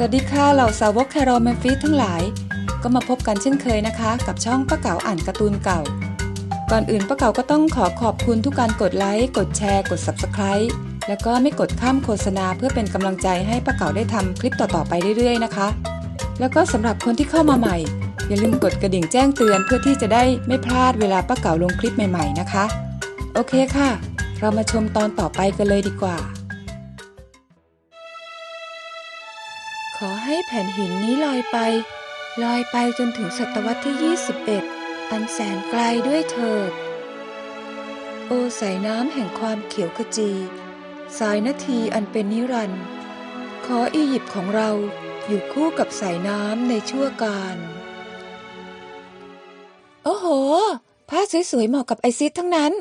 สวัสดีค่ะเหล่าสาวกแครอลแมฟิสทั้งหลาย ก็มาพบกันเช่นเคยนะคะ กับช่องป้าเก๋าอ่านการ์ตูนเก่า ก่อนอื่นป้าเก๋าก็ต้องขอขอบคุณทุกการกดไลค์กดแชร์กด Subscribe แล้วก็ไม่กดข้ามโฆษณาเพื่อเป็นกำลังใจให้ป้าเก๋าได้ทำคลิปต่อๆไปเรื่อยๆนะคะ แล้วก็สำหรับคนที่เข้ามาใหม่ อย่าลืมกดกระดิ่งแจ้งเตือนเพื่อที่จะได้ไม่พลาดเวลาป้าเก๋าลงคลิปใหม่ ๆนะคะ โอเคค่ะ เรามาชมตอนต่อไปกันเลยดีกว่า ให้แผ่นหินนี้ลอยไป ลอยไปจนถึงศตวรรษที่ 21 อันแสนไกลด้วยเถิด โอสายน้ำแห่งความเขียวขจี สายนาทีอันเป็นนิรันดร์ขออียิปต์ของเราอยู่คู่กับสายน้ำในชั่วการโอ้โห ผ้าสวยๆเหมาะกับไอซิสทั้งนั้น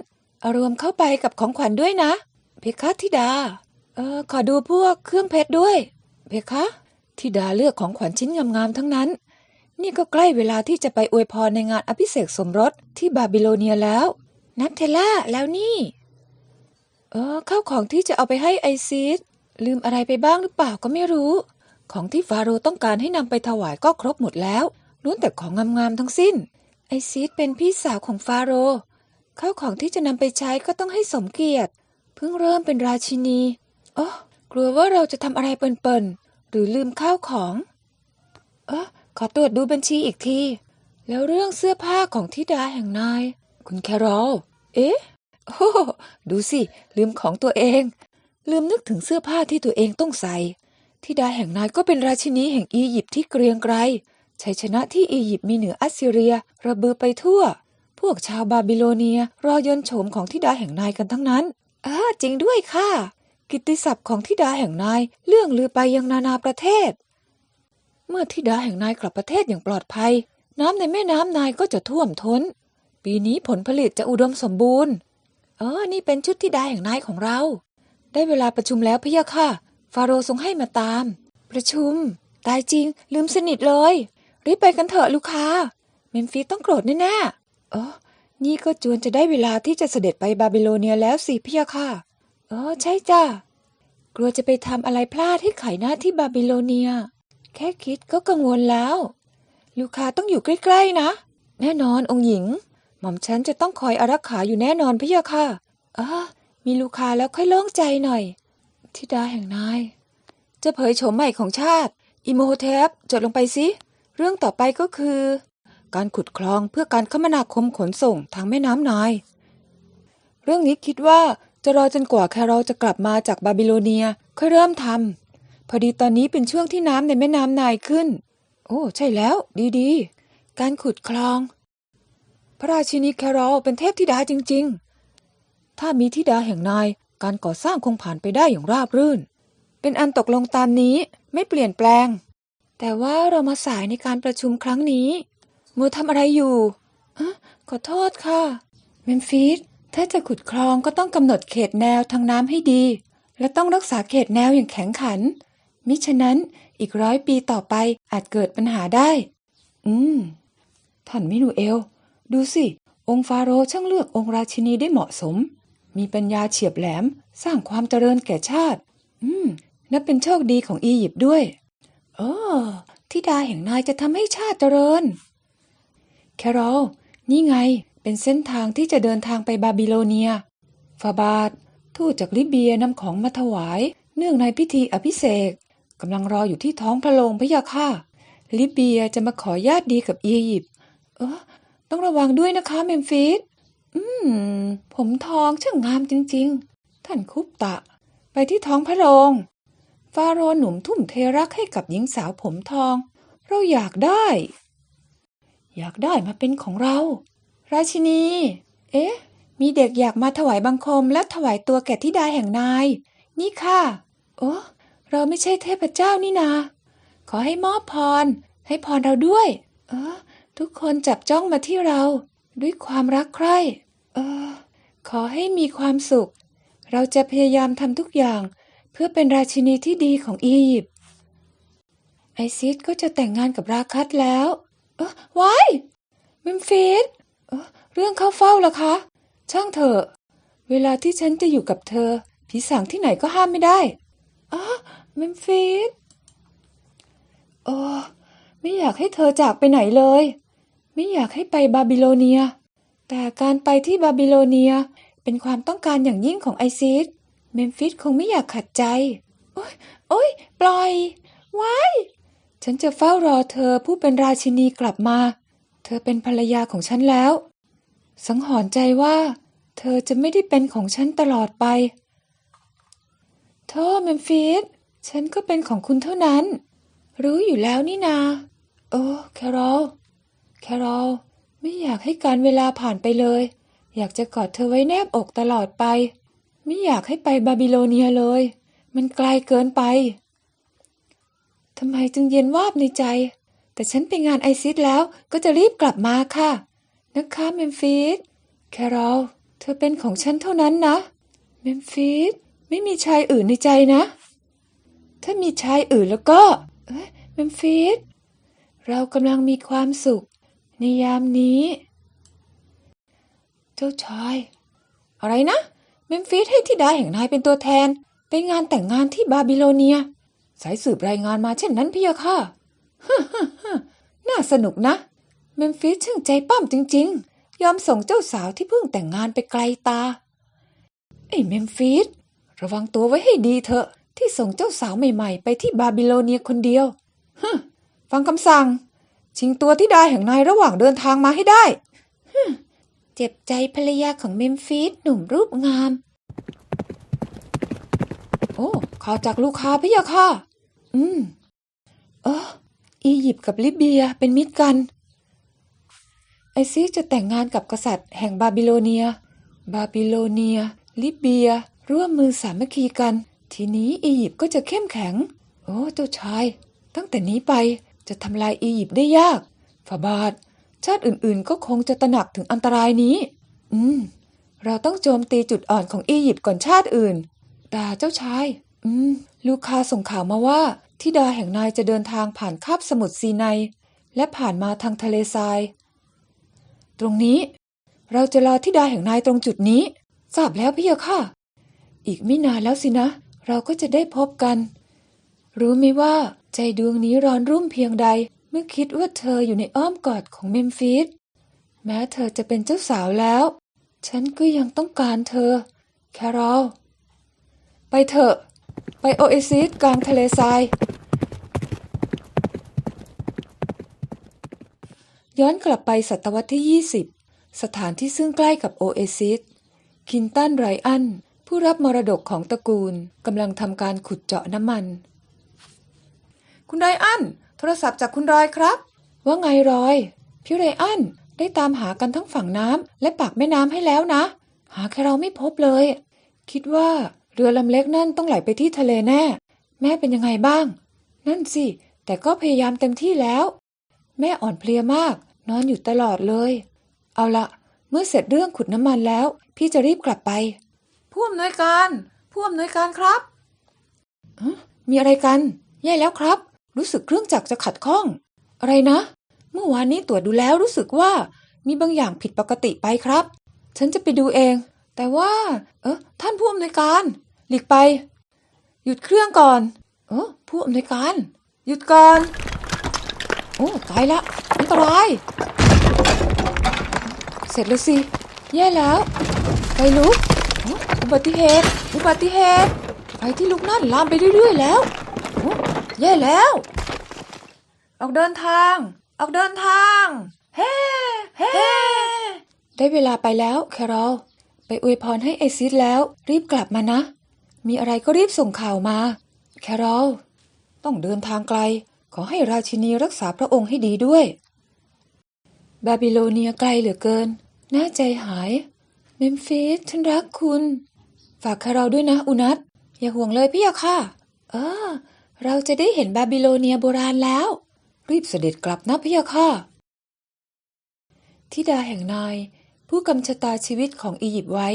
เอารวมเข้าไปกับของขวัญด้วยนะ เพคะธิดา เออ ขอดูพวกเครื่องเพชรด้วย เพคะ ธิดาเลือกของขวัญชิ้นงามๆทั้งนั้น นี่ก็ใกล้เวลาที่จะไปอวยพรในงานอภิเษกสมรสที่บาบิโลเนียแล้ว นับเทล่าแล้วนี่ เออข้าวของที่จะเอาไปให้ไอซิสลืมอะไรไปบ้างหรือเปล่าก็ไม่รู้ ของที่ฟาโรต้องการให้นำไปถวายก็ครบหมดแล้วล้วนแต่ของงามๆทั้งสิ้น ไอซิสเป็นพี่สาวของฟาโรข้าวของที่จะนำไปใช้ก็ต้องให้สมเกียรติ เพิ่งเริ่มเป็นราชินีอ๋อกลัวว่าเราจะทำอะไรเปิ่น รือลืมข้าวของ เออขอตรวจดูบัญชีอีกที แล้วเรื่องเสื้อผ้าของธิดาแห่งนาย คุณแครอลเอ๊ะโอ้ดูสิ ลืมของตัวเอง ลืมนึกถึงเสื้อผ้าที่ตัวเองต้องใส่ธิดาแห่งนายก็เป็นราชินีแห่งอียิปต์ที่เกรียงไกรชัยชนะที่อียิปต์มีเหนืออัสซีเรีย ระบือไปทั่ว พวกชาวบาบิโลเนีย รอยนโฉมของธิดาแห่งนายกันทั้งนั้นอ่าจริงด้วยค่ะ กิตติศัพท์ของธิดาแห่งนายเรื่องลือไปยังนานาประเทศ เมื่อธิดาแห่งนายกลับประเทศอย่างปลอดภัย น้ำในแม่น้ำนายก็จะท่วมท้น ปีนี้ผลผลิตจะอุดมสมบูรณ์ เออ นี่เป็นชุดธิดาแห่งนายของเรา ได้เวลาประชุมแล้วพะยะค่ะ ฟาโรห์ทรงให้มาตาม ประชุม ตายจริง ลืมสนิทเลย รีบไปกันเถอะลูกค้า เมมฟิสต้องโกรธแน่ๆเออนี่ก็จวนจะได้เวลาที่จะเสด็จไปบาบิโลเนียแล้วสิพะยะค่ะ เออใช่จ้ะ กลัวจะไปทำอะไรพลาดให้ไขหน้าที่บาบิโลเนีย แค่คิดก็กังวลแล้ว ลูกค้าต้องอยู่ใกล้ๆนะ แน่นอนองค์หญิง หม่อมฉันจะต้องคอยอารักขาอยู่แน่นอนพะยะค่ะเอ่ามีลูกค้าแล้วค่อยโล่งใจหน่อยธิดาแห่งนาย จะเผยโฉมใหม่ของชาติ อิโมโฮเทปจดลงไปสิ เรื่องต่อไปก็คือ การขุดคลองเพื่อการคมนาคมขนส่งทางแม่น้ำนาย เรื่องนี้คิดว่า จะรอจนกว่าแคโรลจะกลับมาจากบาบิโลเนีย ค่อยเริ่มทำพอดีตอนนี้เป็นช่วงที่น้ำในแม่น้ำนายขึ้น โอ้ ใช่แล้ว ดีๆ การขุดคลอง พระราชินีแคโรลเป็นเทพธิดาจริง ๆ ถ้ามีธิดาแห่งนาย การก่อสร้างคงผ่านไปได้อย่างราบรื่น เป็นอันตกลงตามนี้ไม่เปลี่ยนแปลง แต่ว่าเรามาสายในการประชุมครั้งนี้มัวทำอะไรอยู่อขอโทษค่ะเมมฟิส ถ้าจะขุดคลองก็ต้องกำหนดเขตแนวทางน้ำให้ดี และต้องรักษาเขตแนวอย่างแข็งขัน มิฉะนั้นอีกร้อยปีต่อไปอาจเกิดปัญหาได้ อืม ท่านมินูเอล ดูสิ องค์ฟาโรห์ช่างเลือกองค์ราชินีได้เหมาะสม มีปัญญาเฉียบแหลม สร้างความเจริญแก่ชาติ อืม นับเป็นโชคดีของอียิปต์ด้วยโอ้ทิดาแห่งนายจะทำให้ชาติเจริญ แคโรลนี่ไง เป็นเส้นทางที่จะเดินทางไปบาบิโลเนียฟาบาททูตจากลิเบียนำของมาถวาย เนื่องในพิธีอภิเษกกำลังรออยู่ที่ท้องพระโรงพระยาค่ะ ลิเบียจะมาขอญาติดีกับอียิปต์เออต้องระวังด้วยนะคะเมมฟิสอืม ผมทองช่างงามจริง ๆ ท่านคุปตะ ไปที่ท้องพระโรงฟาโรห์หนุ่มทุ่มเทรักให้กับหญิงสาวผมทอง เราอยากได้ อยากได้มาเป็นของเรา ราชินี เอ๊ะ มีเด็กอยากมาถวายบังคมและถวายตัวแก่ธิดาแห่งนาย นี่ค่ะ โอ้เราไม่ใช่เทพเจ้านี่นา ขอให้มอบพร ให้พรเราด้วย เออ ทุกคนจับจ้องมาที่เรา ด้วยความรักใคร่ เออ ขอให้มีความสุข เราจะพยายามทำทุกอย่าง เพื่อเป็นราชินีที่ดีของอียิปต์ ไอซิสก็จะแต่งงานกับราคัสแล้ว เออว้ายเมมฟิส เรื่องเข้าเฝ้าล่ะคะ ช่างเถอะ เวลาที่ฉันจะอยู่กับเธอ ผีสางที่ไหนก็ห้ามไม่ได้อ๋อเมมฟิสโอ้ไม่อยากให้เธอจากไปไหนเลย ไม่อยากให้ไปบาบิโลเนีย แต่การไปที่บาบิโลเนียเป็นความต้องการอย่างยิ่งของไอซิสเมมฟิสคงไม่อยากขัดใจ โอ๊ยโอ๊ยปล่อยไว้ฉันจะเฝ้ารอเธอผู้เป็นราชินีกลับมา เธอเป็นภรรยาของฉันแล้ว สังหรณ์ใจว่า เธอจะไม่ได้เป็นของฉันตลอดไปโทษเมมฟิสฉันก็เป็นของคุณเท่านั้น รู้อยู่แล้วนี่นา โอ้แคโรลแคโรลไม่อยากให้การเวลาผ่านไปเลย อยากจะกอดเธอไว้แนบอกตลอดไป ไม่อยากให้ไปบาบิโลเนียเลย มันไกลเกินไปทำไมจึงเย็นวาบในใจ แต่ฉันไปงานไอซิสแล้วก็จะรีบกลับมาค่ะ นะคะเมมฟิสแคโรลเธอเป็นของฉันเท่านั้นนะ เมมฟิสไม่มีชายอื่นในใจนะ ถ้ามีชายอื่นแล้วก็เอ้ยเมมฟิสเรากำลังมีความสุข ในยามนี้ เจ้าชาย อะไรนะ เมมฟิสให้ธิดาแห่งนายเป็นตัวแทน ไปงานแต่งงานที่บาบิโลเนีย สายสืบรายงานมาเช่นนั้นพี่ยะค่ะน่าสนุกนะ เมมฟิสช่างใจปั้มจริง ๆ ยอมส่งเจ้าสาวที่เพิ่งแต่งงานไปไกลตา ไอ้เมมฟิสระวังตัวไว้ให้ดีเถอะ ที่ส่งเจ้าสาวใหม่ๆ ไปที่บาบิโลเนียคนเดียวฮึฟังคำสั่ง ชิงตัวที่ได้แห่งนายระหว่างเดินทางมาให้ได้ฮึเจ็บใจภรรยาของเมมฟิสหนุ่มรูปงาม โอ้ข่าวจากลูกค้าพี่ยะค่ะ อืม เอออียิปต์กับลิเบียเป็นมิตรกัน ไอซิสจะแต่งงานกับกษัตริย์แห่งบาบิโลเนีย บาบิโลเนีย ลิเบีย ร่วมมือสามัคคีกัน ทีนี้อียิปต์ก็จะเข้มแข็ง โอ้เจ้าชาย ตั้งแต่นี้ไปจะทำลายอียิปต์ได้ยากฝาบาท ชาติอื่นๆก็คงจะตระหนักถึงอันตรายนี้ อืม เราต้องโจมตีจุดอ่อนของอียิปต์ก่อนชาติอื่นแต่เจ้าชาย อืม ลูกคาส่งข่าวมาว่าทิดาแห่งนายจะเดินทางผ่านคาบสมุทรซีไนและผ่านมาทางทะเลทราย ตรงนี้ เราจะรอทิดาแห่งนายตรงจุดนี้ทราบแล้วพี่ยะค่ะ อีกไม่นานแล้วสินะ เราก็จะได้พบกัน รู้ไหมว่าใจดวงนี้ร้อนรุ่มเพียงใด เมื่อคิดว่าเธออยู่ในอ้อมกอดของเมมฟิสแม้เธอจะเป็นเจ้าสาวแล้ว ฉันก็ยังต้องการเธอ แคโรลไปเถอะ ไปโอเอซิสกลางทะเลทราย ย้อนกลับไปศตวรรษที่ 20 สถานที่ซึ่งใกล้กับโอเอซิส คินตันไรอัน ผู้รับมรดกของตระกูลกำลังทำการขุดเจาะน้ำมัน คุณไรอัน โทรศัพท์จากคุณรอยครับ ว่าไงรอย พี่ไรอันได้ตามหากันทั้งฝั่งน้ำและปากแม่น้ำให้แล้วนะ หาแค่เราไม่พบเลย คิดว่าเรือลำเล็กนั่นต้องไหลไปที่ทะเลแน่ แม่เป็นยังไงบ้าง นั่นสิ แต่ก็พยายามเต็มที่แล้ว แม่อ่อนเพลียมาก นอนอยู่ตลอดเลย เอาละเมื่อเสร็จเรื่องขุดน้ำมันแล้ว พี่จะรีบกลับไป ผู้อำนวยการผู้อำนวยการครับฮะมีอะไรกันแย่แล้วครับ รู้สึกเครื่องจักรจะขัดข้อง อะไรนะ เมื่อวานนี้ตรวจดูแล้วรู้สึกว่า มีบางอย่างผิดปกติไปครับ ฉันจะไปดูเอง แต่ว่า เออท่านผู้อำนวยการ หลีกไป หยุดเครื่องก่อน เออผู้อำนวยการ หยุดก่อน โอ้ตายละอันตราย เสร็จแล้วสิ แย่แล้วไฟลุกอ,อุบัติเหตุ อุบัติเหตุไฟที่ลุกนั่นลามไปเรื่อยๆแล้วโอ้แย่แล้ว ออกเดินทาง ออกเดินทาง เฮ้เฮ้ได้เวลาไปแล้วแคโรลไปอวยพรให้ไอซิสแล้ว รีบกลับมานะ มีอะไรก็รีบส่งข่าวมา แคโรลต้องเดินทางไกล อให้ราชินีรักษาพระองค์ให้ดีด้วย บาบิโลเนียไกลเหลือเกิน น่าใจหาย เมมฟิสฉันรักคุณ ฝากคาเราด้วยนะ อุนัทอย่าห่วงเลยพี่ยะค่ะ เออ เราจะได้เห็นบาบิโลเนียโบราณแล้ว รีบเสด็จกลับนะพี่ยะค่ะทิดาแห่งนาย ผู้กำชะตาชีวิตของอียิปต์ไว้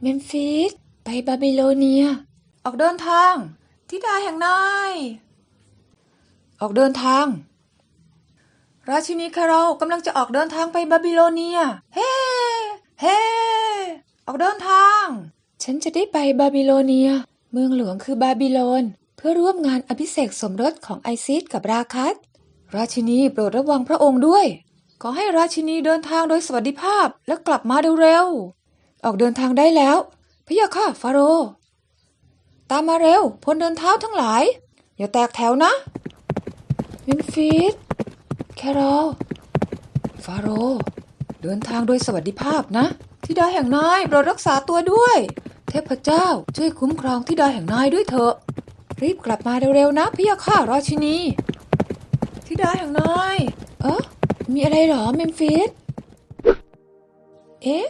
เมมฟิสไปบาบิโลเนีย ออกเดินทางทิดาแห่งนาย ออกเดินทาง ราชินีคาโรลกำลังจะออกเดินทางไปบาบิโลเนีย เฮ้เฮ้ออกเดินทาง ฉันจะได้ไปบาบิโลเนีย เมืองหลวงคือบาบิโลน เพื่อร่วมงานอภิเษกสมรสของไอซิสกับราคัสราชินีโปรดระวังพระองค์ด้วย ขอให้ราชินีเดินทางโดยสวัสดิภาพและกลับมาเร็วๆออกเดินทางได้แล้วพะยะค่ะฟาโร ตามมาเร็วพลเดินเท้าทั้งหลาย อย่าแตกแถวนะ เมมฟิสแคโรลฟาโรเดินทางโดยสวัสดิภาพนะทิดาแห่งนายโปรดรักษาตัวด้วย เทพเจ้าช่วยคุ้มครองทิดาแห่งนายด้วยเถอะ รีบกลับมาเร็วๆนะพะยะค่ะราชินีทิดาแห่งนายเอ๊ะมีอะไรเหรอเมมฟิสเอ๊ะ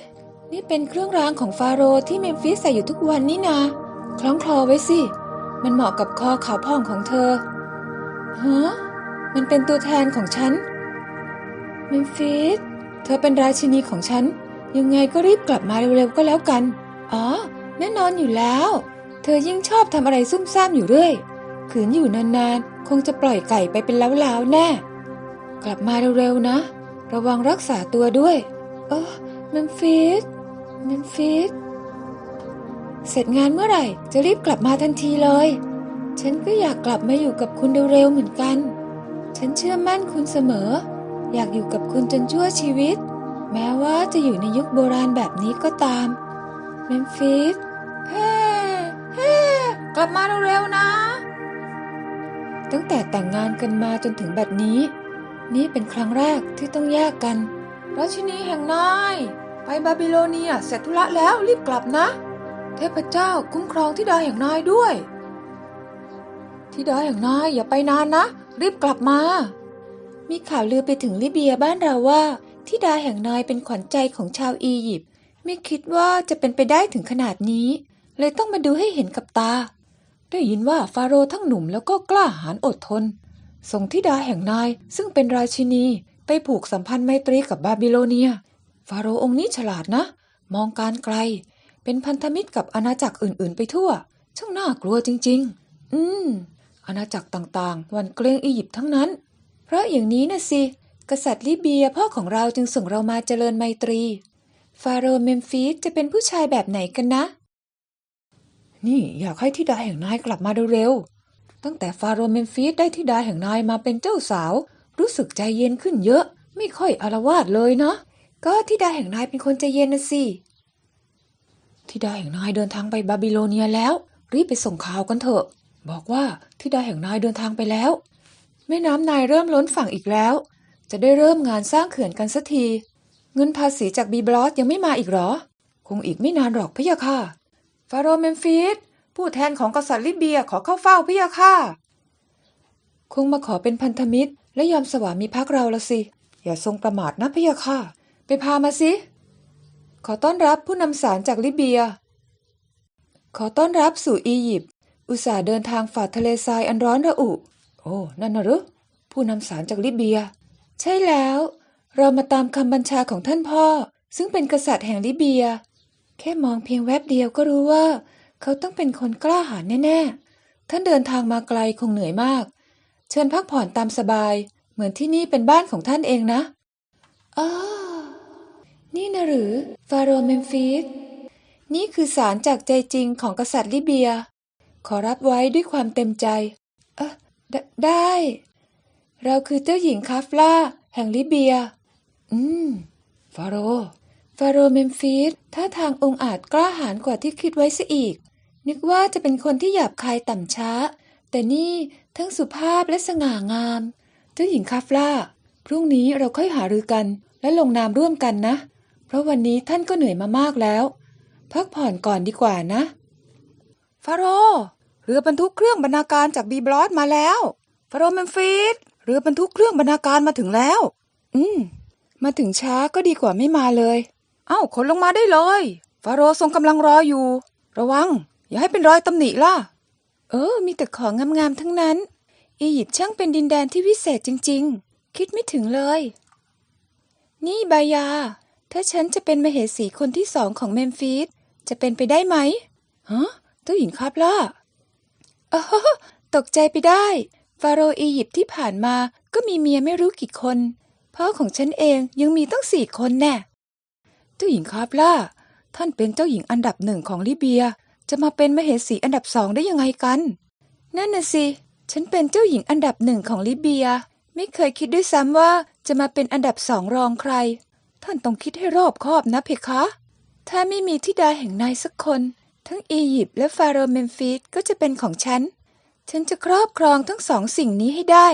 นี่เป็นเครื่องรางของฟาโรห์ที่เมมฟิสใส่อยู่ทุกวันนี่นา คล้องคลอไว้สิ มันเหมาะกับคอขาวพ่องของเธอฮะ มันเป็นตัวแทนของฉันเมมฟิสเธอเป็นราชินีของฉัน ยังไงก็รีบกลับมาเร็วๆก็แล้วกัน อ๋อ แน่นอนอยู่แล้ว เธอยิ่งชอบทำอะไรซุ่มซ่ามอยู่เรื่อย ขืนอยู่นานๆ คงจะปล่อยไก่ไปเป็นล้าวๆ แน่ กลับมาเร็วๆนะ ระวังรักษาตัวด้วย เออเมมฟิสเมมฟิสเสร็จงานเมื่อไหร่จะรีบกลับมาทันทีเลย ฉันก็อยากกลับมาอยู่กับคุณเร็วๆเหมือนกัน ฉันเชื่อมั่นคุณเสมอ อยากอยู่กับคุณจนชั่วชีวิต แม้ว่าจะอยู่ในยุคโบราณแบบนี้ก็ตามเมมฟิสเฮ้เฮ้กลับมาเร็วๆนะ ตั้งแต่แต่งงานกันมาจนถึงแบัดนี้ นี่เป็นครั้งแรกที่ต้องแยกกันราชินีแห่งนาย ไปบาบิโลเนียเสร็จธุระแล้วรีบกลับนะ เทพเจ้าคุ้มครองทิดาแห่งนายด้วยทิดาแห่งนายอย่าไปนานนะ รีบกลับมา มีข่าวลือไปถึงลิเบียบ้านเราว่าทิดาแห่งนายเป็นขวัญใจของชาวอียิปต์ไม่คิดว่าจะเป็นไปได้ถึงขนาดนี้ เลยต้องมาดูให้เห็นกับตา ได้ยินว่าฟาโรห์ทั้งหนุ่มแล้วก็กล้าหาญอดทน ส่งธิดาแห่งนายซึ่งเป็นราชินีไปผูกสัมพันธ์ไมตรีกับบาบิโลเนีย ฟาโรห์องค์นี้ฉลาดนะ มองการไกล เป็นพันธมิตรกับอาณาจักรอื่นๆ ไปทั่ว ช่างน่ากลัวจริง ๆ อืม อาณาจักรต่างๆ วันเกรงอียิปต์ทั้งนั้น เพราะอย่างนี้นะสิ กษัตริย์ลิเบียพ่อของเราจึงส่งเรามาเจริญไมตรี ฟาโรห์เมมฟิสจะเป็นผู้ชายแบบไหนกันนะ นี่อยากให้ธิดาแห่งนายกลับมาเร็วๆตั้งแต่ฟาโรห์เมมฟิสได้ธิดาแห่งนายมาเป็นเจ้าสาว รู้สึกใจเย็นขึ้นเยอะ ไม่ค่อยอารวาสเลยเนาะก็ธิดาแห่งนายเป็นคนใจเย็นนะสิธิดาแห่งนายเดินทางไปบาบิโลเนียแล้ว รีบไปส่งข่าวกันเถอะ บอกว่าธิดาแห่งนายเดินทางไปแล้ว แม่น้ำนายเริ่มล้นฝั่งอีกแล้ว จะได้เริ่มงานสร้างเขื่อนกันสักที เงินภาษีจากบีบลอสยังไม่มาอีกหรอ คงอีกไม่นานหรอกพะยะค่ะ ฟาโรห์เมมฟิสผู้แทนของกษัตริย์ลิเบียขอเข้าเฝ้าพะยะค่ะ คงมาขอเป็นพันธมิตร และยอมสวามิภักเราละสิ อย่าทรงประมาทนะพะยะค่ะ ไปพามาสิ ขอต้อนรับผู้นำสารจากลิเบีย ขอต้อนรับสู่อียิปต์ อุตส่าห์เดินทางฝ่าทะเลทรายอันร้อนระอุ โอ้ นั่นน่ะหรือผู้นำสารจากลิเบีย ใช่แล้ว เรามาตามคำบัญชาของท่านพ่อ ซึ่งเป็นกษัตริย์แห่งลิเบีย แค่มองเพียงแวบเดียวก็รู้ว่า เขาต้องเป็นคนกล้าหาญแน่ๆ ท่านเดินทางมาไกลคงเหนื่อยมาก เชิญพักผ่อนตามสบาย เหมือนที่นี่เป็นบ้านของท่านเองนะอ๋อนี่นะหรือฟาโรห์เมมฟิสนี่คือสารจากใจจริงของกษัตริย์ลิเบีย ขอรับไว้ด้วยความเต็มใจ เออไดได้ เราคือเจ้าหญิงคาฟล่า แห่งลิเบีย อืม ฟาโร ฟาโรเมมฟิสท่าทางองอาจกล้าหาญกว่าที่คิดไว้ซะอีก นึกว่าจะเป็นคนที่หยาบคายต่ำช้า แต่นี่ทั้งสุภาพและสง่างาม เจ้าหญิงคาฟล่า พรุ่งนี้เราค่อยหารือกัน และลงนามร่วมกันนะ เพราะวันนี้ท่านก็เหนื่อยมามากแล้ว พักผ่อนก่อนดีกว่านะ ฟาโร เรือบรรทุกเครื่องบรรณาการจากบีบลอสมาแล้วฟารห์เมมฟิสเรือบรรทุกเครื่องบรรณาการมาถึงแล้ว อืม มาถึงช้าก็ดีกว่าไม่มาเลย เอ้าขนลงมาได้เลยฟาโรทรงกำลังรออยู่ ระวัง อย่าให้เป็นรอยตำหนิล่ะ เออ มีแต่ของงามๆทั้งนั้น อียิปต์ช่างเป็นดินแดนที่วิเศษจริง ๆ คิดไม่ถึงเลย นี่บายา ถ้าฉันจะเป็นมเหสีคนที่สองของเมมฟิสจะเป็นไปได้ไหมฮะเจ้าหญิงคาบล่า โอ้โหตกใจไปได้ ฟาโรห์อียิปต์ที่ผ่านมาก็มีเมียไม่รู้กี่คน พ่อของฉันเองยังมีตั้งสี่คนแน่ เจ้าหญิงคาบล่า ท่านเป็นเจ้าหญิงอันดับหนึ่งของลิเบีย จะมาเป็นมเหสีอันดับสองได้ยังไงกัน นั่นน่ะสิ ฉันเป็นเจ้าหญิงอันดับหนึ่งของลิเบีย ไม่เคยคิดด้วยซ้ำว่าจะมาเป็นอันดับสองรองใคร ท่านต้องคิดให้รอบคอบนะเพคะ ถ้าไม่มีธิดาแห่งนายสักคน ทั้งอียิปต์และฟาโรห์เมมฟิสก็จะเป็นของฉัน ฉันจะครอบครองทั้งสองสิ่งนี้ให้ได้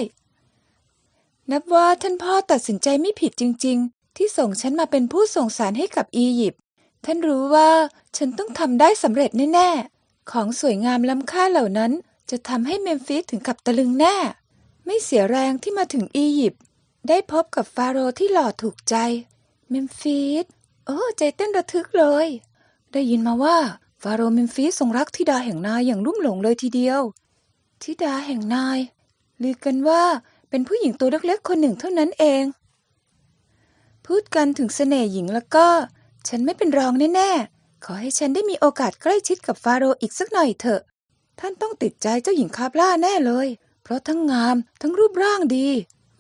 นับว่าท่านพ่อตัดสินใจไม่ผิดจริง ๆ ที่ส่งฉันมาเป็นผู้ส่งสารให้กับอียิปต์ ท่านรู้ว่าฉันต้องทำได้สำเร็จแน่ๆ ของสวยงามล้ำค่าเหล่านั้นจะทำให้เมมฟิสถึงกับตะลึงแน่ ไม่เสียแรงที่มาถึงอียิปต์ได้พบกับฟาโรห์ที่หล่อถูกใจ เมมฟิส โอ้ ใจเต้นระทึกเลย ได้ยินมาว่า ฟาโรห์เมมฟิสทรงรักธิดาแห่งนายอย่างลุ่มหลงเลยทีเดียว ธิดาแห่งนายลือกันว่าเป็นผู้หญิงตัวเล็กๆคนหนึ่งเท่านั้นเอง พูดกันถึงเสน่ห์หญิงแล้วก็ ฉันไม่เป็นรองแน่ๆ ขอให้ฉันได้มีโอกาสใกล้ชิดกับฟาโรห์อีกสักหน่อยเถอะ ท่านต้องติดใจเจ้าหญิงคาบล่าแน่เลย เพราะทั้งงามทั้งรูปร่างดี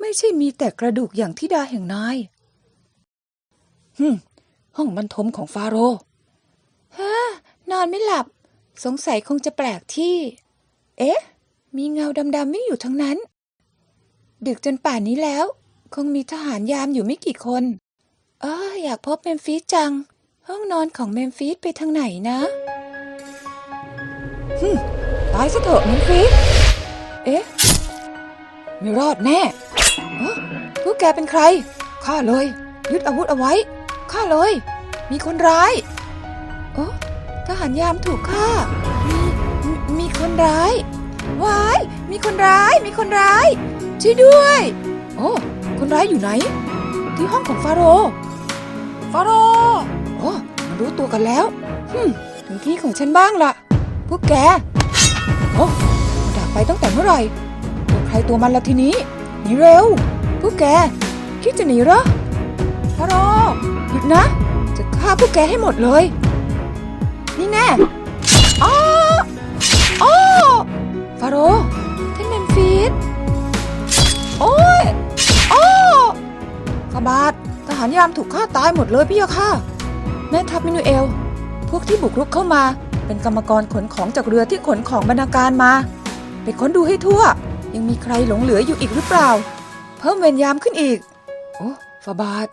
ไม่ใช่มีแต่กระดูกอย่างธิดาแห่งนายฮึห้องบรรทมของฟาโรห์ฮะ นอนไม่หลับ สงสัยคงจะแปลกที่ เอ๊ะ มีเงาดำๆวิ่งอยู่ทั้งนั้น ดึกจนป่านนี้แล้ว คงมีทหารยามอยู่ไม่กี่คนเอออยากพบเมมฟิสจัง ห้องนอนของเมมฟิสไปทางไหนนะฮึตายซะเถอะเมมฟิสเอ๊ะ ไม่รอดแน่เอ้อพวกแกเป็นใครข้าเลย ยึดอาวุธเอาไว้ข้าเลย มีคนร้ายโอ้ ทหารยามถูกฆ่า มีมีมีคนร้ายว้าย มีคนร้าย มีคนร้าย ช่วยด้วย โอ้ คนร้ายอยู่ไหน ที่ห้องของฟาโรห์ฟาโรห์โอ้มารู้ตัวกันแล้วฮึมถึงที่ของฉันบ้างล่ะพวกแก โอ้ดักไปตั้งแต่เมื่อไหร่ตัวใครตัวมันละทีนี้ หนีเร็ว พวกแก คิดจะหนีเหรอฟาโรห์หยุดนะ จะฆ่าพวกแกให้หมดเลย นี่แน่อ้ออ้อฟาโรห์ท่านเมมฟิสโอ้ยอ้อฟาบาททหารยามถูกฆ่าตายหมดเลยพี่ยะค่ะ แม่ทัพมินูเอล พวกที่บุกรุกเข้ามา เป็นกรรมกรขนของจากเรือที่ขนของบรรณาการมาไปค้นดูให้ทั่ว ยังมีใครหลงเหลืออยู่อีกหรือเปล่า เพิ่มเวรยามขึ้นอีก โอ้ฟาบาท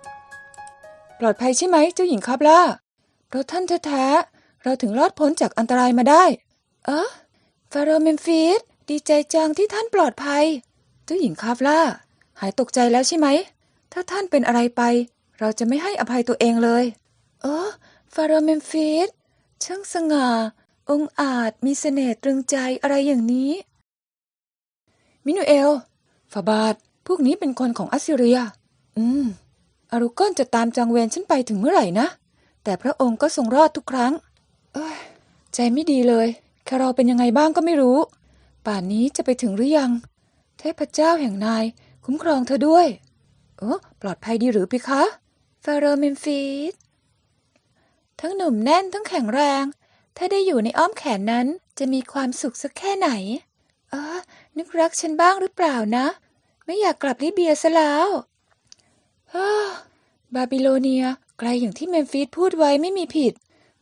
ปลอดภัยใช่ไหมเจ้าหญิงคาบล่าเพราะท่านแท้ๆ เราถึงรอดพ้นจากอันตรายมาได้ เออฟาโรเมมฟิสดีใจจังที่ท่านปลอดภัยเจ้าหญิงคาบล่า หายตกใจแล้วใช่ไหม ถ้าท่านเป็นอะไรไป เราจะไม่ให้อภัยตัวเองเลย เออฟาโรเมมฟิสช่างสง่า องอาจมีเสน่ห์ตรึงใจอะไรอย่างนี้ มินูเอลฟาบาทพวกนี้เป็นคนของอัสซีเรีย อืมอารุกอนจะตามจองเวรฉันไปถึงเมื่อไหร่นะ แต่พระองค์ก็ทรงรอดทุกครั้ง เอ้ยใจไม่ดีเลยแค่เราเป็นยังไงบ้างก็ไม่รู้ ป่านนี้จะไปถึงหรือยัง เทพเจ้าแห่งนาย คุ้มครองเธอด้วยโอ้ปลอดภัยดีหรือพี่คะฟาโรห์เมมฟิสทั้งหนุ่มแน่นทั้งแข็งแรง ถ้าได้อยู่ในอ้อมแขนนั้นจะมีความสุขสักแค่ไหน เออ นึกรักฉันบ้างหรือเปล่านะ ไม่อยากกลับลิเบียซะแล้วเฮ้อบาบิโลเนียไกลอย่างที่เมมฟิสพูดไว้ไม่มีผิด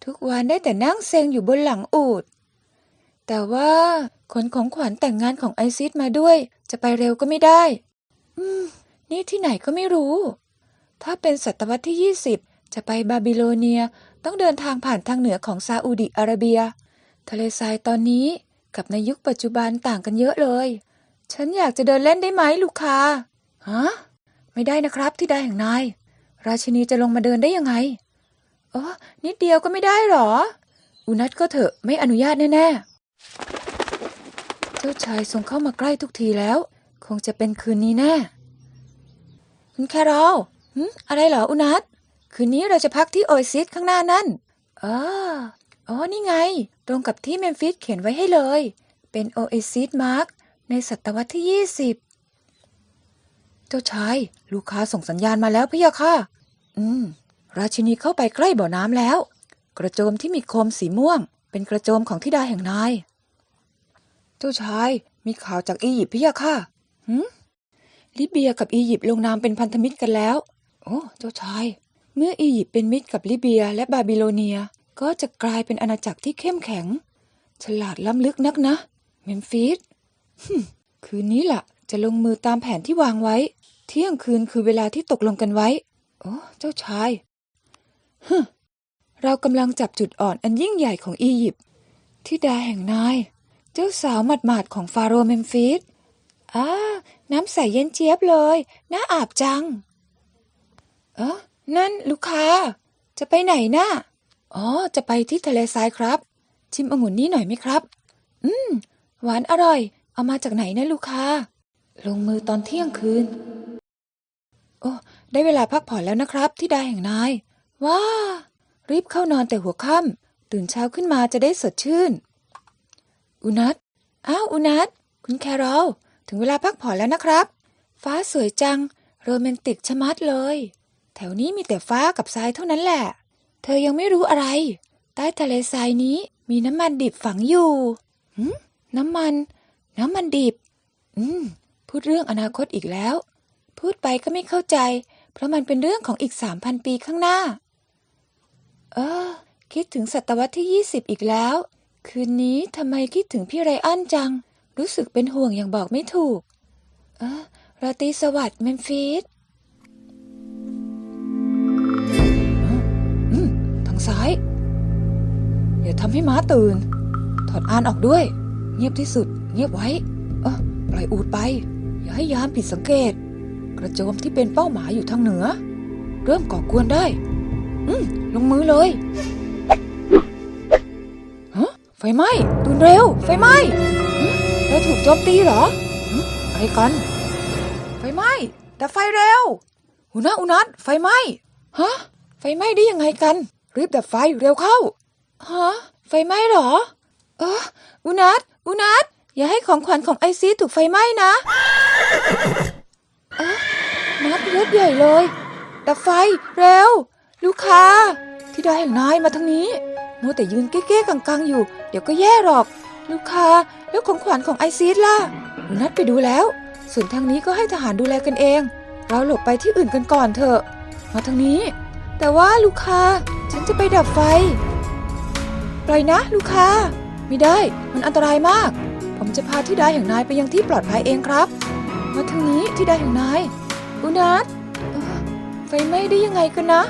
ทุกวันได้แต่นั่งเซ็งอยู่บนหลังอูด แต่ว่าขนของขวัญแต่งงานของไอซิสมาด้วย จะไปเร็วก็ไม่ได้ อืม นี่ที่ไหนก็ไม่รู้ ถ้าเป็นศตวรรษที่ 20 จะไปบาบิโลเนียต้องเดินทางผ่านทางเหนือของซาอุดิอาระเบีย ทะเลทรายตอนนี้กับในยุคปัจจุบันต่างกันเยอะเลย ฉันอยากจะเดินเล่นได้ไหมลูกค้าฮะไม่ได้นะครับที่ได้แห่งนาย ราชินีจะลงมาเดินได้ยังไง ออนิดเดียวก็ไม่ได้หรอ อุนัทก็เถอะไม่อนุญาตแน่ๆ เจ้าชายทรงเข้ามาใกล้ทุกทีแล้ว คงจะเป็นคืนนี้แน่ คุณแครอลหึอะไรเหรออุนัทคืนนี้เราจะพักที่โอเอซิสข้างหน้านั่นเอออ๋อ นี่ไง ตรงกับที่เมมฟิสเขียนไว้ให้เลย เป็นโอเอซิสมาร์กในศตวรรษที่ 20 เจ้าชาย ลูกค้าส่งสัญญาณมาแล้วพี่ยะค่ะ อืม ราชินีเข้าไปใกล้บ่อน้ำแล้ว กระโจมที่มีโคมสีม่วง เป็นกระโจมของธิดาแห่งนาย เจ้าชายมีข่าวจากอียิปต์พี่ยะค่ะหืมลิเบียกับอียิปต์ลงนามเป็นพันธมิตรกันแล้ว โอ้เจ้าชาย เมื่ออียิปต์เป็นมิตรกับลิเบียและบาบิโลเนียก็จะกลายเป็นอาณาจักรที่เข้มแข็ง ฉลาดล้ำลึกนักนะ เมมฟิสคืนนี้ล่ะ จะลงมือตามแผนที่วางไว้ เที่ยงคืนคือเวลาที่ตกลงกันไว้ โอ้ เจ้าชาย ฮึเรากำลังจับจุดอ่อนอันยิ่งใหญ่ของอียิปต์ทิดาแห่งนาย เจ้าสาวหมาดๆของฟาโรห์เมมฟิสอ้าน้ำใสเย็นเจี๊ยบเลย น่าอาบจัง เออนั่นลูกค้า จะไปไหนนะ่ะ อ๋อ จะไปที่ทะเลทรายครับ ชิมองุ่นนี้หน่อยไหมครับ อืม หวานอร่อย เอามาจากไหนนะลูกค้า ลงมือตอนเที่ยงคืน โอ้ ได้เวลาพักผ่อนแล้วนะครับที่ดาแห่งนาย ว้า รีบเข้านอนแต่หัวค่ำตื่นเช้าขึ้นมาจะได้สดชื่น อุนัทอ้าวอุนัทคุณแคโรลถึงเวลาพักผ่อนแล้วนะครับ ฟ้าสวยจัง โรแมนติกชะมัดเลย แถวนี้มีแต่ฟ้ากับทรายเท่านั้นแหละ เธอยังไม่รู้อะไร ใต้ทะเลทรายนี้มีน้ำมันดิบฝังอยู่หืมน้ำมัน น้ำมันดิบ อืม พูดเรื่องอนาคตอีกแล้ว พูดไปก็ไม่เข้าใจ เพราะมันเป็นเรื่องของอีกสามพันปีข้างหน้า เออ คิดถึงศตวรรษที่ยี่สิบอีกแล้ว คืนนี้ทำไมคิดถึงพี่ไรอันจัง รู้สึกเป็นห่วงอย่างบอกไม่ถูก เออราตรีสวัสดิ์เมมฟิสทางซ้าย อย่าทำให้ม้าตื่น ถอดอานออกด้วย เงียบที่สุด เงียบไว้ เออปล่อยอูดไป อย่าให้ยามผิดสังเกต กระโจมที่เป็นเป้าหมายอยู่ทางเหนือ เริ่มก่อกวนได้ อืมลงมือเลยฮะไฟไหม้ตุนเร็ว ไฟไหม้เราถูกโจมตีเหรออะไรกันไฟไหม้ดับไฟเร็วอุนัทอุนัทไฟไหม้ฮะไฟไหม้ได้ยังไงกัน รีบดับไฟเร็วเข้าฮะไฟไหม้เหรอ เอออุนัทอุนัทอย่าให้ของขวัญของไอซีถูกไฟไหม้นะเอ๊ะนัดรถใหญ่เลยดับไฟเร็ว ลูกค้าที่ได้แห่งนายมาทางนี้มัวแต่ยืนเก้ๆกังๆอยู่ เดี๋ยวก็แย่หรอก ลูกค้าแล้วของขวัญของไอซีดล่ะนัทไปดูแล้ว ส่วนทางนี้ก็ให้ทหารดูแลกันเอง เราหลบไปที่อื่นกันก่อนเถอะ มาทางนี้ แต่ว่าลูกค้าฉันจะไปดับไฟ ปล่อยนะ ลูกค้า ไม่ได้ มันอันตรายมาก ผมจะพาที่ดาแห่งนายไปยังที่ปลอดภัยเองครับ มาทางนี้ที่ดาแห่งนาย อุนัทไฟไหม้ได้ยังไงกันนะ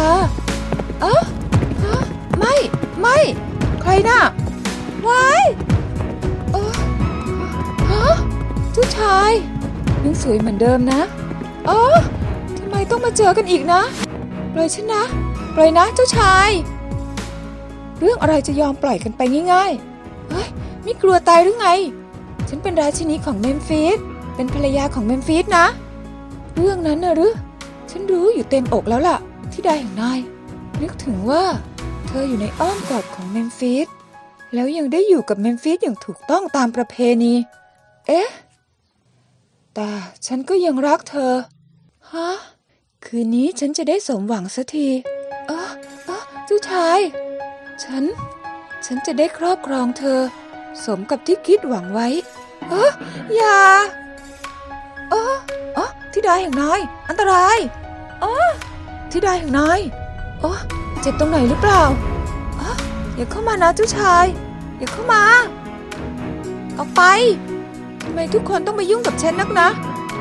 ลูกค้าเอ๊ะฮะไม่ ไม่ ใครน่ะวายเออฮะเจ้าชายยังสวยเหมือนเดิมนะเออทำไมต้องมาเจอกันอีกนะ ปล่อยฉันนะปล่อยนะเจ้าชาย เรื่องอะไรจะยอมปล่อยกันไปง่ายๆเฮ้ยไม่กลัวตายหรือไง ฉันเป็นราชินีของเมมฟิสเป็นภรรยาของเมมฟิสนะ เรื่องนั้นนะหรือ ฉันรู้อยู่เต็มอกแล้วล่ะ ที่ได้อย่างนาย นึกถึงว่า เธออยู่ในอ้อมกอดของเมมฟิสแล้วยังได้อยู่กับเมมฟิสอย่างถูกต้องตามประเพณี เอ๊ะ แต่ฉันก็ยังรักเธอ ฮะ คืนนี้ฉันจะได้สมหวังสักทีเออเออเจ้าชาย ฉัน ฉันจะได้ครอบครองเธอ สมกับที่คิดหวังไว้ เอออย่า เออเออที่ได้แห่งนายอันตราย เออ ที่ได้แห่งนายโอ้เจ็บตรงไหนหรือเปล่าอออย่าเข้ามานะเจ้าชาย อย่าเข้ามา ออกไปทำไมทุกคนต้องมายุ่งกับฉันนักนะ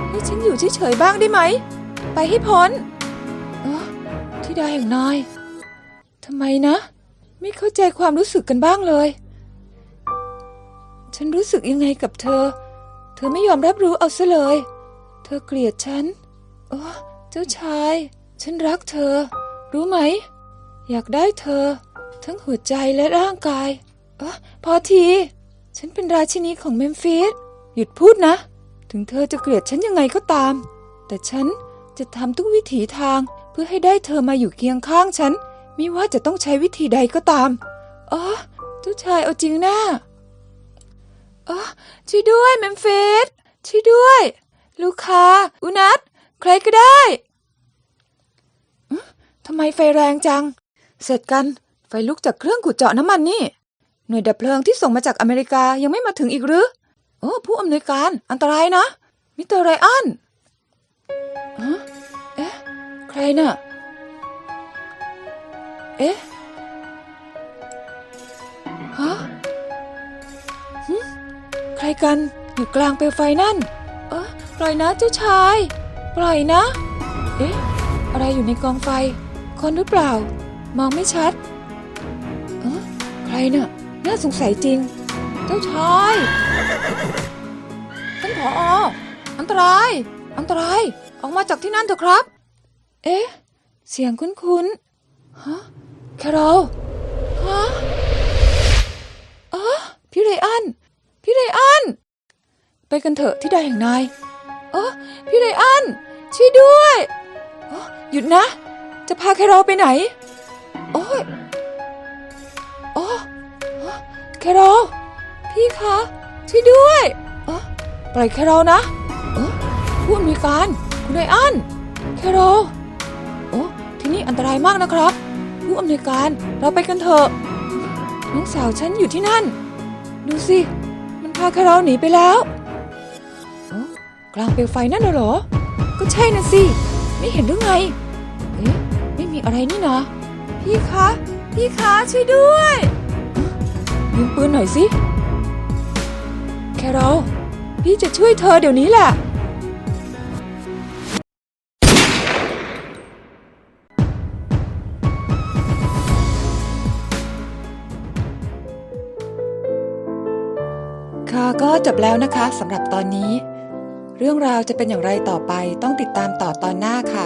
ให้ฉันอยู่เฉยๆบ้างได้ไหม ไปให้พ้นออที่ได้แห่งนายทำไมนะ ไม่เข้าใจความรู้สึกกันบ้างเลย ฉันรู้สึกยังไงกับเธอ เธอไม่ยอมรับรู้เอาซะเลย เธอเกลียดฉัน โอ้เจ้าชาย ฉันรักเธอ รู้ไหม อยากได้เธอ ทั้งหัวใจและร่างกายเออพอที ฉันเป็นราชินีของเมมฟิสหยุดพูดนะ ถึงเธอจะเกลียดฉันยังไงก็ตาม แต่ฉันจะทำทุกวิถีทางเพื่อให้ได้เธอมาอยู่เคียงข้างฉันไม่ว่าจะต้องใช้วิธีใดก็ตามอ๋อเจ้าชายเอาจริงนะอ๋อช่วยด้วยแมมเฟสช่วยด้วย ลูกค้าอุนัทใครก็ได้ ทำไมไฟแรงจัง เสร็จกัน ไฟลุกจากเครื่องขุดเจาะน้ำมันนี่ หน่วยดับเพลิงที่ส่งมาจากอเมริกายังไม่มาถึงอีกหรือ โอ้ผู้อำนวยการอันตรายนะ มิสเตอร์ไรอันฮะเอ๊ะ ใครน่ะ เอ๊ะ ฮะใครกันอยู่กลางเปลวไฟนั่น เออปล่อยนะเจ้าชาย ปล่อยนะ เอ๊ะ อะไรอยู่ในกองไฟ คนหรือเปล่า มองไม่ชัด เออใครเน่ะ น่าสงสัยจริง เจ้าชายท่านผอออันตราย อันตราย ออกมาจากที่นั่นเถอะครับ เอ๊ะ เสียงคุ้นๆ ฮะ แคโรลฮะเออพี่ไรอัน พี่ไรอัน ไปกันเถอะที่ใดแห่งนาย เออพี่ไรอัน ช่วยด้วยออหยุดนะ จะพาแคโรไปไหน โอ้ยโอ้แคโรพี่คะช่วยด้วยอ๋อปล่อยแคโรนะเออผู้อำนวยการคุณไรอันแคโรลโอ้ที่นี่อันตรายมากนะครับ ผู้อำนวยการเราไปกันเถอะน้องสาวฉันอยู่ที่นั่น ดูสิ มันพาแคโรหนีไปแล้วโอ้กลางเปลวไฟนั่นเหรอ ก็ใช่น่ะสิ ไม่เห็นหรือไง อะไรนี่นะพี่คะ พี่คะช่วยด้วยยืมปืนหน่อยสิ แคโรลพี่จะช่วยเธอเดี๋ยวนี้แหละ ค่ะก็จบแล้วนะคะสำหรับตอนนี้ เรื่องราวจะเป็นอย่างไรต่อไปต้องติดตามต่อตอนหน้าค่ะ